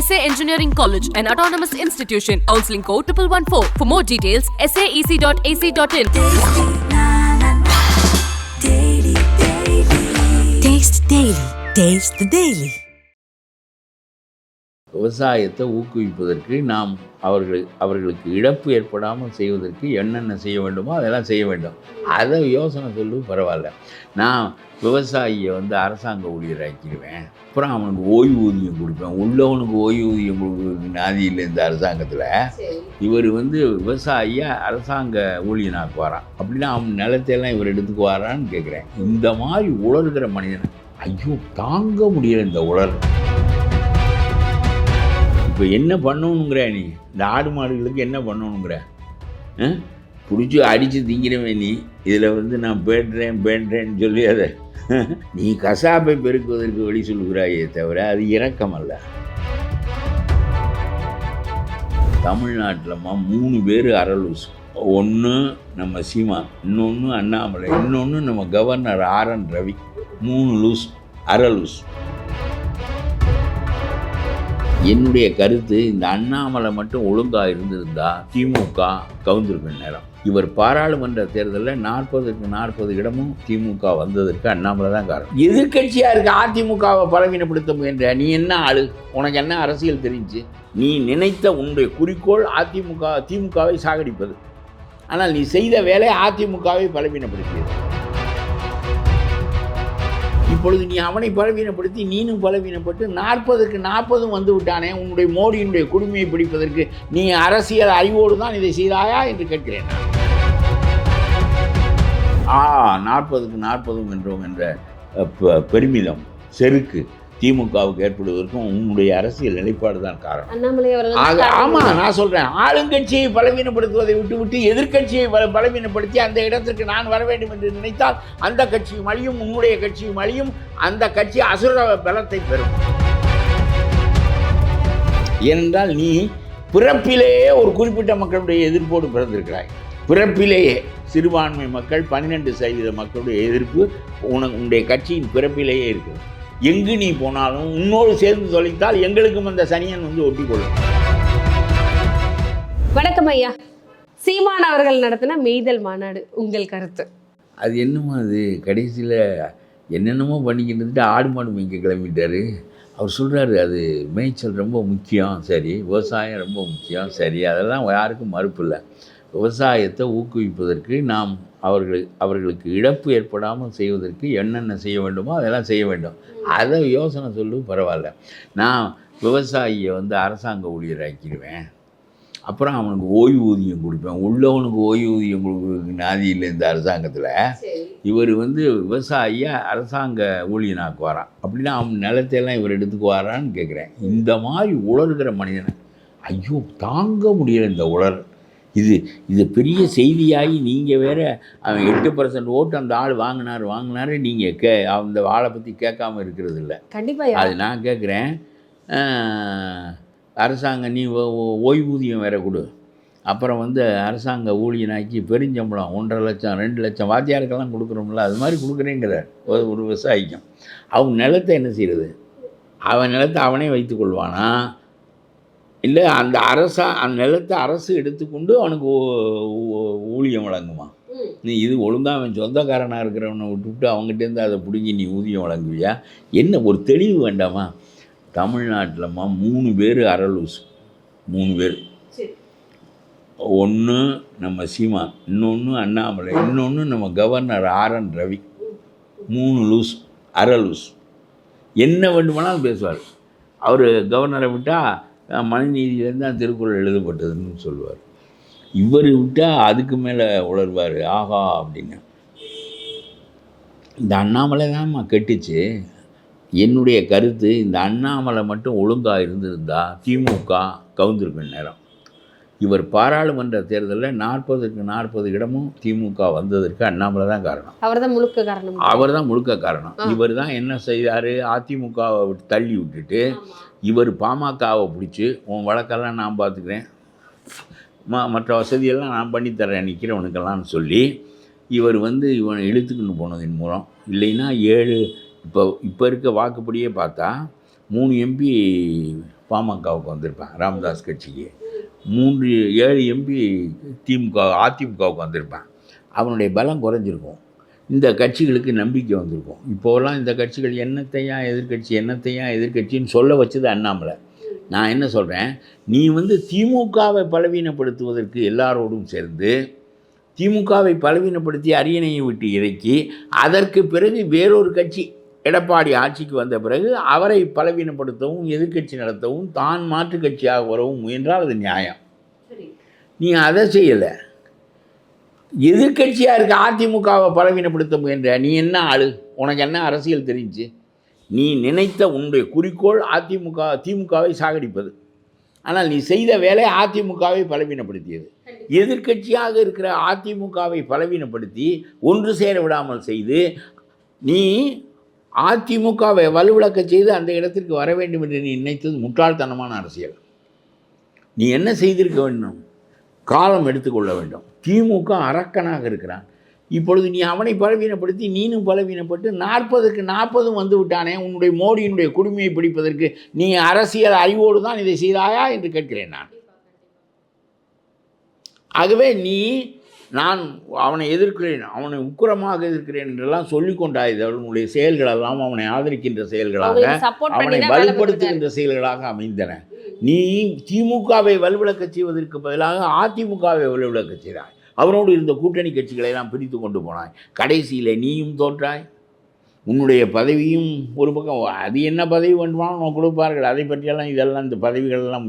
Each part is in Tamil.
SA Engineering College, an autonomous institution. Counseling code 1114. For more details, saec.ac.in. Taste Daily. Taste the Daily. விவசாயத்தை ஊக்குவிப்பதற்கு நாம் அவர்கள் அவர்களுக்கு இழப்பு ஏற்படாமல் செய்வதற்கு என்னென்ன செய்ய வேண்டுமோ அதெல்லாம் செய்ய வேண்டும். அதை யோசனை சொல்லு பரவாயில்ல. நான் விவசாயியை வந்து அரசாங்க ஊழியராக்கிடுவேன். அப்புறம் அவனுக்கு ஓய்வூதியம் கொடுப்பேன். உள்ளவனுக்கு ஓய்வூதியம் கொடுக்குறதுக்கு நாதி இல்லை இந்த அரசாங்கத்தில். இவர் வந்து விவசாயியை அரசாங்க ஊழியனாக்குவாராம். அப்படின்னா அவன் நிலத்தையெல்லாம் இவர் எடுத்துக்குவாரான்னு கேட்குறேன் இந்த மாதிரி உலர்கிற மனிதன் ஐயோ தாங்க முடியல இந்த உலர். இப்போ என்ன பண்ணணுங்கிற நீ? இந்த ஆடு மாடுகளுக்கு என்ன பண்ணணுங்கிற? பிடிச்சி அடித்து திங்கிறவன் நீ. இதில் வந்து நான் பேடுறேன் பேடுறேன்னு சொல்லி அதை நீ கசாப்பை பெருக்குவதற்கு வழி சொல்லுகிறாயே தவிர அது இறக்கமல்ல தமிழ்நாட்டிலம்மா மூணு பேர் அரலூஸ் ஒன்று நம்ம சீமா இன்னொன்று அண்ணாமலை இன்னொன்று நம்ம கவர்னர் ஆர் என் ரவி. மூணு லூஸ் அரலூஸ் என்னுடைய கருத்து இந்த அண்ணாமலை மட்டும் ஒழுங்காக இருந்திருந்தா திமுக கவுந்திருக்கும் நேரம். இவர் பாராளுமன்ற தேர்தலில் நாற்பதுக்கு நாற்பது இடமும் திமுக வந்ததற்கு அண்ணாமலை தான் காரணம். எதிர்கட்சியாக இருக்க அதிமுகவை பலவீனப்படுத்த முயன்ற நீ என்ன ஆளு? உனக்கு என்ன அரசியல் தெரிஞ்சு? நீ நினைத்த உன்னுடைய குறிக்கோள் அதிமுக திமுகவை சாகடிப்பது. ஆனால் நீ செய்த வேலை அதிமுகவை பலவீனப்படுத்தியது. அப்பொழுது நீ அவனை பலவீனப்படுத்தி நீனும் பலவீனப்பட்டு நாற்பதுக்கு நாற்பதும் வந்து விட்டானே உன்னுடைய மோடியினுடைய குடுமையை பிடிப்பதற்கு நீ அரசியல் அறிவோடு தான் இதை செய்தாயா என்று கேட்கிறேன். ஆ நாற்பதுக்கு நாற்பதும் என்றோம் என்ற பெ- பெருமிதம் செருக்கு. திமுகவுக்கு ஏற்படுவதற்கும் உன்னுடைய அரசியல் நிலைப்பாடு தான் காரணம். ஆமாம் நான் சொல்கிறேன் ஆளுங்கட்சியை பலவீனப்படுத்துவதை விட்டுவிட்டு எதிர்க்கட்சியை பல பலவீனப்படுத்தி அந்த இடத்திற்கு நான் வர வேண்டும் என்று நினைத்தால் அந்த கட்சியும் அழியும் உன்னுடைய கட்சியும் அழியும் அந்த கட்சி அசுர பலத்தை பெறும். ஏனென்றால் நீ பிறப்பிலேயே ஒரு குறிப்பிட்ட மக்களுடைய எதிர்ப்போடு பிறந்திருக்கிறாய். பிறப்பிலேயே சிறுபான்மை மக்கள் பன்னிரெண்டு சதவீத மக்களுடைய எதிர்ப்பு உனக்கு உன்னுடைய கட்சியின் பிறப்பிலேயே இருக்குது எங்கு நீ போனாலும் உன்னோடு சேர்ந்து தொலைத்தால் எங்களுக்கும் அந்த சனியன் வந்து ஒட்டிக்கொள்ளும். வணக்கம் ஐயா. சீமான் அவர்கள் நடத்தின மெய்தல் மாநாடு உங்கள் கருத்து? அது என்னமோ அது? கடைசியில் என்னென்னமோ பண்ணிக்கிட்டு இருந்துட்டு ஆடு மாடு மேய்க்க கிளம்பிட்டாரு. அவர் சொல்கிறாரு அது மேய்ச்சல் ரொம்ப முக்கியம் சரி. விவசாயம் ரொம்ப முக்கியம் சரி. அதெல்லாம் யாருக்கும் மறுப்பு இல்லை. விவசாயத்தை ஊக்குவிப்பதற்கு நாம் அவர்கள் அவர்களுக்கு இழப்பு ஏற்படாமல் செய்வதற்கு என்னென்ன செய்ய வேண்டுமோ அதெல்லாம் செய்ய வேண்டும். அதை யோசனை சொல்லு பரவாயில்ல. நான் விவசாயியை வந்து அரசாங்க ஊழியராக்கிடுவேன். அப்புறம் அவனுக்கு ஓய்வூதியம் கொடுப்பேன். உள்ளவனுக்கு ஓய்வூதியம் கொடுக்குறதுக்கு நாதி இல்லை இந்த அரசாங்கத்தில். இவர் வந்து விவசாயியை அரசாங்க ஊழியனாக்குவாராம். அப்படின்னா அவன் நிலத்தையெல்லாம் இவர் எடுத்துக்குவாரான்னு கேட்குறேன். இந்த மாதிரி உலர்கிற மனிதனை ஐயோ தாங்க முடியல இந்த உலர். இது இது பெரிய செய்தியாகி நீங்கள் வேற அவன் எட்டு பர்சன்ட் ஓட்டு அந்த ஆள் வாங்கினார் வாங்கினாரு நீங்கள் கே அந்த ஆளை பற்றி கேட்காம இருக்கிறது இல்லை. கண்டிப்பா ஐயா அது நான் கேட்குறேன். அரசாங்கம் நீ ஓ- ஓ- ஓய்வூதியம் வேற கொடு. அப்புறம் வந்து அரசாங்க ஊழியனாக்கி பெருஞ்சம்பளம் ஒன்றரை லட்சம் ரெண்டு லட்சம் வாத்தியாருக்கெல்லாம் கொடுக்குறோம்ல அது மாதிரி கொடுக்குறேங்கிறார் ஒரு ஒரு விவசாயிக்கும். அவன் நிலத்தை என்ன செய்கிறது அவன் நிலத்தை அவனே வைத்துக்கொள்வானா இல்லை அந்த அரசா அந்த நிலத்தை அரசு எடுத்துக்கொண்டு அவனுக்கு ஊ- ஊ- ஊழியம் வழங்குமா நீ இது ஒழுங்காக அவன் சொந்தக்காரனாக இருக்கிறவனை விட்டுவிட்டு அவங்ககிட்டேருந்து அதை பிடுங்கி நீ ஊதியம் வழங்குவியா? என்ன ஒரு தெளிவு வேண்டாமா? தமிழ்நாட்டிலம்மா மூணு பேர் அரலூஸ் மூணு பேர். ஒன்று நம்ம சீமா இன்னொன்று அண்ணாமலை இன்னொன்று நம்ம கவர்னர் ஆர் என் ரவி. மூணு லூஸ் அரலூஸ் என்ன வேண்டுமானாலும் பேசுவார். அவர் கவர்னரை விட்டால் மனுநீதியிலேருந்து தான் திருக்குறள் எழுதப்பட்டதுன்னு சொல்லுவார். இவர் விட்டால் அதுக்கு மேலே உணர்வார் ஆஹா அப்படின்னு. இந்த அண்ணாமலை தான்மா கெட்டுச்சு. என்னுடைய கருத்து இந்த அண்ணாமலை மட்டும் ஒழுங்காக இருந்திருந்தா திமுக கவுந்திருக்கும் நேரம். இவர் பாராளுமன்ற தேர்தலில் நாற்பதுக்கு நாற்பது இடமும் திமுக வந்ததற்கு அண்ணாமலை தான் காரணம். அவர்தான் முழுக்க காரணம். அவர் தான் முழுக்க காரணம். இவர் தான் என்ன செய்தார்? அதிமுகவை விட்டு தள்ளி விட்டுட்டு இவர் பாமகவை பிடிச்சி உன் வழக்கெல்லாம் நான் பார்த்துக்கிறேன். ம மற்ற வசதியெல்லாம் நான் பண்ணித்தரேன் நிற்கிறவனுக்கெல்லாம்னு சொல்லி இவர் வந்து இவனை இழுத்துக்கின்னு போனதின் மூலம் இல்லைன்னா ஏழு இப்போ இப்போ இருக்க வாக்குப்படியே பார்த்தா மூணு எம்பி பாமகவுக்கு வந்திருப்பேன் ராமதாஸ் கட்சிக்கு. மூன்று ஏழு எம்பி திமுக அதிமுகவுக்கு வந்திருப்பேன் அவனுடைய பலம் குறைஞ்சிருக்கும். இந்த கட்சிகளுக்கு நம்பிக்கை வந்திருக்கும். இப்போலாம் இந்த கட்சிகள் என்னத்தையா எதிர்க்கட்சி என்னத்தையா எதிர்க்கட்சின்னு சொல்ல வச்சது அண்ணாமலை. நான் என்ன சொல்கிறேன் நீ வந்து திமுகவை பலவீனப்படுத்துவதற்கு எல்லாரோடும் சேர்ந்து திமுகவை பலவீனப்படுத்தி அரியணையை விட்டு இறக்கி அதற்கு பிறகு வேறொரு கட்சி எடப்பாடி ஆட்சிக்கு வந்த பிறகு அவரை பலவீனப்படுத்தவும் எதிர்க்கட்சி நடத்தவும் தான் மாற்று கட்சியாக வரவும் முயன்றால் அது நியாயம். நீ அதை செய்யலை. எதிர்க்கட்சியாக இருக்க அதிமுகவை பலவீனப்படுத்த முயன்ற நீ என்ன ஆளு? உனக்கு என்ன அரசியல் தெரிஞ்சு? நீ நினைத்த உன்னுடைய குறிக்கோள் அதிமுக திமுகவை சாகடிப்பது. ஆனால் நீ செய்த வேலை அதிமுகவை பலவீனப்படுத்தியது. எதிர்க்கட்சியாக இருக்கிற அதிமுகவை பலவீனப்படுத்தி ஒன்று சேர விடாமல் செய்து நீ அதிமுகவை வலுவிழக்க செய்து அந்த இடத்திற்கு வர வேண்டும் என்று நீ நினைத்தது முட்டாள்தனமான அரசியல். நீ என்ன செய்திருக்க வேண்டும்? காலம் எடுத்துக்கொள்ள வேண்டும். திமுக அரக்கனாக இருக்கிறான். இப்பொழுது நீ அவனை பலவீனப்படுத்தி நீனும் பலவீனப்பட்டு நாற்பதுக்கு நாற்பதும் வந்து விட்டானே உன்னுடைய மோடியினுடைய குடுமையை பிடிப்பதற்கு நீ அரசியல் அறிவோடு தான் இதை செய்தாயா? என்று கேட்கிறேன் நான். ஆகவே நீ நான் அவனை எதிர்க்கிறேன் அவனை உக்கிரமாக எதிர்க்கிறேன் என்றெல்லாம் சொல்லிக் கொண்டாய் உன்னுடைய செயல்களெல்லாம் அவனை ஆதரிக்கின்ற செயல்களாக அவனை. வலுப்படுத்துகின்ற செயல்களாக அமைந்தன. நீ திமுகவை வலுவிழக்கச் செய்வதற்கு பதிலாக அதிமுகவை வலுவிழக்கச் செய்தாய். அவனோடு இருந்த கூட்டணி கட்சிகளை எல்லாம் பிரித்து கொண்டு போனாய். கடைசியில் நீயும் தோற்றாய். உன்னுடைய பதவியும் ஒரு பக்கம் அது என்ன பதவி வேண்டுமானோ உனக்கு கொடுப்பார்கள். அதை பற்றியெல்லாம் இதெல்லாம் இந்த பதவிகள் எல்லாம்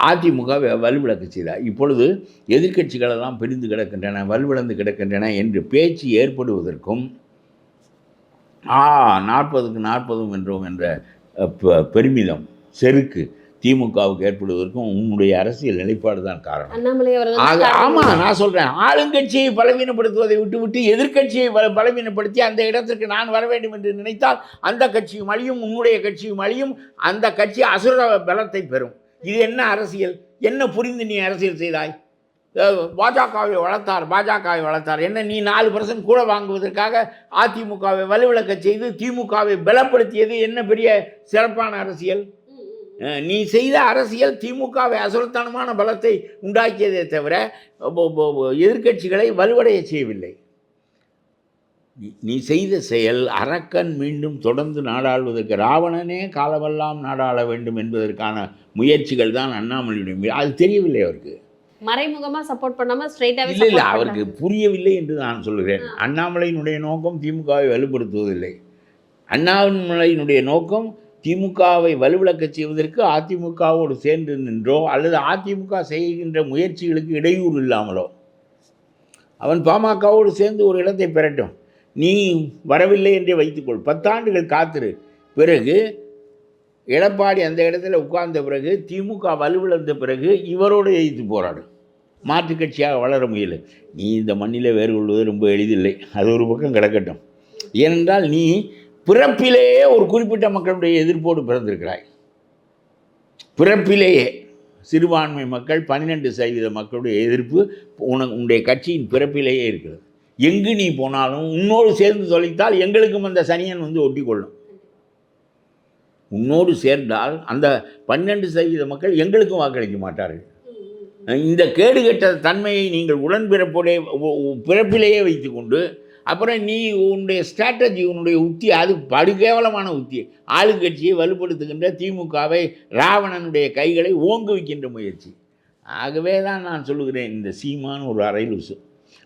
அதிமுக வலுவிழக்க செய்தார் இப்பொழுது எதிர்க்கட்சிகள் எல்லாம் பிரிந்து கிடக்கின்றன வலுவிழந்து கிடக்கின்றன என்று பேச்சு ஏற்படுவதற்கும் ஆ நாற்பதுக்கு நாற்பதும் வென்றோம் என்ற பெருமிதம் செருக்கு திமுகவுக்கு ஏற்படுவதற்கும் உன்னுடைய அரசியல் நிலைப்பாடு தான் காரணம். ஆமாம் நான் சொல்கிறேன் ஆளுங்கட்சியை பலவீனப்படுத்துவதை விட்டுவிட்டு எதிர்க்கட்சியை பல பலவீனப்படுத்தி அந்த இடத்திற்கு நான் வர வேண்டும் என்று நினைத்தால் அந்த கட்சியும் அழியும் உன்னுடைய கட்சியும் அழியும் அந்த கட்சி அசுர பலத்தை பெறும். இது என்ன அரசியல்? என்ன புரிந்து நீ அரசியல் செய்தாய்? பாஜகவை வளர்த்தார் பாஜகவை வளர்த்தார். என்ன நீ நாலு பர்சன்ட் கூட வாங்குவதற்காக அதிமுகவை வலுவிளக்க செய்து திமுகவை பலப்படுத்தியது என்ன பெரிய சிறப்பான அரசியல்? நீ செய்த அரசியல் திமுகவை அசுரத்தனமான பலத்தை உண்டாக்கியதே தவிர எதிர்கட்சிகளை எதிர்க்கட்சிகளை வலுவடைய செய்யவில்லை. நீ- செய்த செயல் அரக்கன் மீண்டும் தொடர்ந்து நாடாளுவதற்கு ராவணனே காலமெல்லாம் நாடாள வேண்டும் என்பதற்கான முயற்சிகள் தான் அண்ணாமலையுடைய அது தெரியவில்லை அவருக்கு. மறைமுகமா சப்போர்ட் பண்ணாம ஸ்ட்ரைட்டாவே இல்லை இல்லை அவருக்கு புரியவில்லை என்று நான் சொல்கிறேன் அண்ணாமலையினுடைய நோக்கம் திமுகவை வலுப்படுத்துவதில்லை. அண்ணாமலையினுடைய நோக்கம் திமுகவை வலுவிழக்கச் செய்வதற்கு அதிமுகவோடு சேர்ந்து நின்றோ அல்லது அதிமுக செய்கின்ற முயற்சிகளுக்கு இடையூறு இல்லாமலோ. அவன் பாமகவோடு சேர்ந்து ஒரு இடத்தை பெறட்டும். நீ வரவில்லை என்றே வைத்துக்கொள். பத்தாண்டுகள் காத்திரு. பிறகு எடப்பாடி அந்த இடத்துல உட்கார்ந்த பிறகு திமுக வலுவிழந்த பிறகு இவரோடு எதிர்த்து போராடு. மாற்றுக் கட்சியாக வளர முயலு. நீ இந்த மண்ணில் வேறு கொள்வது ரொம்ப எளிதில்லை. அது ஒரு பக்கம் கிடக்கட்டும். ஏனென்றால் நீ பிறப்பிலேயே ஒரு குறிப்பிட்ட மக்களுடைய எதிர்ப்போடு பிறந்திருக்கிறாய். பிறப்பிலேயே சிறுபான்மை மக்கள் பன்னிரெண்டு சதவீத மக்களுடைய எதிர்ப்பு உனக்கு உன்னுடைய கட்சியின் பிறப்பிலேயே இருக்கிறது. எங்கு நீ போனாலும் உன்னோடு சேர்ந்து தொலைத்தால் எங்களுக்கும் அந்த சனியன் வந்து ஒட்டி கொள்ளும் உன்னோடு சேர்ந்தால் அந்த பன்னெண்டு சதவீத மக்கள் எங்களுக்கும் வாக்களிக்க மாட்டார்கள். இந்த கேடுகெட்ட தன்மையை நீங்கள் உடன்பிறப்புடைய பிறப்பிலேயே வைத்துக்கொண்டு அப்புறம் நீ உன்னுடைய ஸ்ட்ராட்டஜி உன்னுடைய உத்தி அது படுகேவலமான உத்தி ஆளுங்கட்சியை வலுப்படுத்துகின்ற திமுகவை ராவணனுடைய கைகளை ஓங்குவிக்கின்ற முயற்சி. ஆகவே தான் நான் சொல்லுகிறேன் இந்த சீமான ஒரு அரை லூசு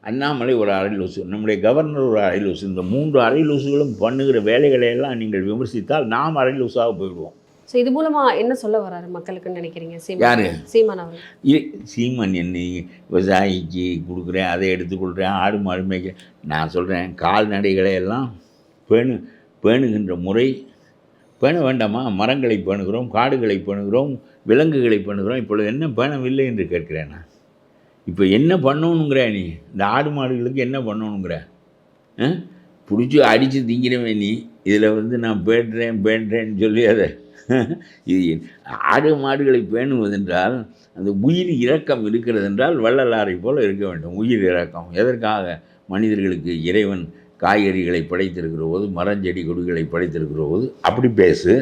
அண்ணாமலை ஒரு அரை லூசு நம்முடைய கவர்னர் ஒரு அரை லூசு இந்த மூன்று அரை லூசுகளும் பண்ணுகிற வேலைகளை எல்லாம் நீங்கள் விமர்சித்தால் நாம் அரை லூசாக போயிடுவோம். ஸோ இது மூலமா என்ன சொல்ல வராரு மக்களுக்குன்னு நினைக்கிறீங்க? யாரு? சீமான் அவர்கள். இ- சீமன் என்ன விவசாயிக்கு கொடுக்குறேன் அதை எடுத்துக்கொள்கிறேன் ஆடு மாடு மேய்க்க நான் சொல்கிறேன் கால்நடைகளை எல்லாம் பேணு பேணுகின்ற முறை பேண வேண்டாமா? மரங்களை பேணுகிறோம் காடுகளை பேணுகிறோம் விலங்குகளை பேணுகிறோம் இப்பொழுது என்ன பேணவில்லை என்று கேட்கிறேன் நான். இப்போ என்ன பண்ணணுங்கிற நீ? இந்த ஆடு மாடுகளுக்கு என்ன பண்ணணுங்கிற? பிடிச்சி அடித்து திங்கிறவன் நீ. இதில் வந்து நான் பேடுறேன் பேடுறேன்னு சொல்லி அதை. இது ஆடு மாடுகளை பேணுவதென்றால் அந்த உயிர் இரக்கம் இருக்கிறது என்றால் வள்ளலாரை போல் இருக்க வேண்டும். உயிர் இரக்கம். எதற்காக? மனிதர்களுக்கு இறைவன் காய்கறிகளை படைத்திருக்கிற போது மரஞ்செடி கொடிகளை படைத்திருக்கிற போது அப்படி பேசு.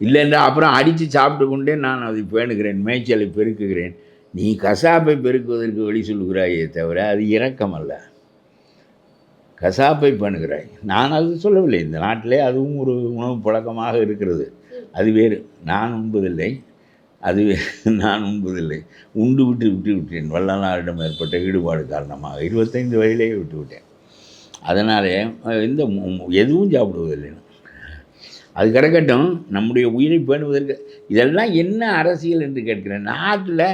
இல்லைன்னா அப்புறம் அடித்து சாப்பிட்டு கொண்டே நான் அதை பேணுகிறேன் மேய்ச்சலை பெருக்குகிறேன். நீ கசாப்பை பெருக்குவதற்கு வழி சொல்லுகிறாயே தவிர அது இரக்கம் அல்ல. கசாப்பை பண்ணுகிறாய். நான் அது சொல்லவில்லை. இந்த நாட்டிலே அதுவும் ஒரு உணவு பழக்கமாக இருக்கிறது. அது வேறு. நான் உண்பதில்லை. அது நான் உண்பதில்லை. உண்டு விட்டு விட்டு விட்டேன். வள்ளலாரிடம் ஏற்பட்ட ஈடுபாடு காரணமாக இருபத்தைந்து வயதிலேயே விட்டு விட்டேன். அதனாலே இந்த எதுவும் சாப்பிடுவதில்லை. அது கிடக்கட்டும். நம்முடைய உயிரை பேணுவதற்கு இதெல்லாம் என்ன அரசியல் என்று கேட்கிறேன். நாட்டில்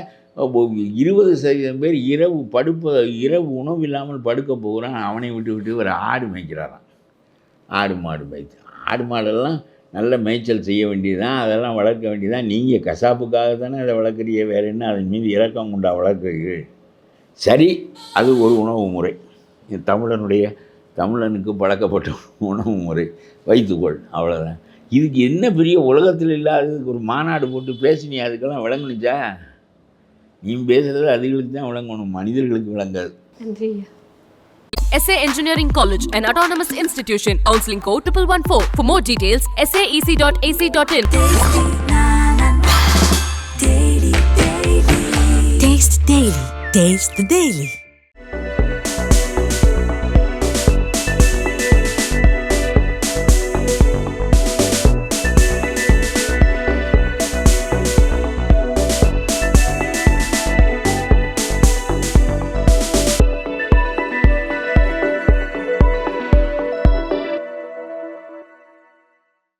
இருபது சதவீதம் பேர் இரவு படுப்ப இரவு உணவு இல்லாமல் படுக்க போகிறான். அவனை விட்டு விட்டு ஒரு ஆடு மேய்க்கிறாரான் ஆடு மாடு மேய்த்து ஆடு மாடெல்லாம் நல்ல மேய்ச்சல் செய்ய வேண்டியதுதான். அதெல்லாம் வளர்க்க வேண்டியதான் நீங்கள் கசாப்புக்காக தானே அதை வளர்க்குறீங்க. வேறு என்ன? அதன் மீது இறக்கம் கொண்டா வளர்க்குறீர்கள்? சரி அது ஒரு உணவு முறை. தமிழனுடைய தமிழனுக்கு பழக்கப்பட்ட உணவு முறை. வைத்துக்கொள். அவ்வளோதான் இதுக்கு என்ன பெரிய உலகத்தில் இல்லாததுக்கு ஒரு மாநாடு போட்டு பேசினி அதுக்கெல்லாம் விளங்குனுச்சா? நீ பேசுகிறது அதுகளுக்கு தான் விளங்கணும் மனிதர்களுக்கு விளங்காது நன்றி SA Engineering College, an autonomous institution. Counseling code 1114. For more details, saec.ac.in. Taste the Daily. Taste the Daily.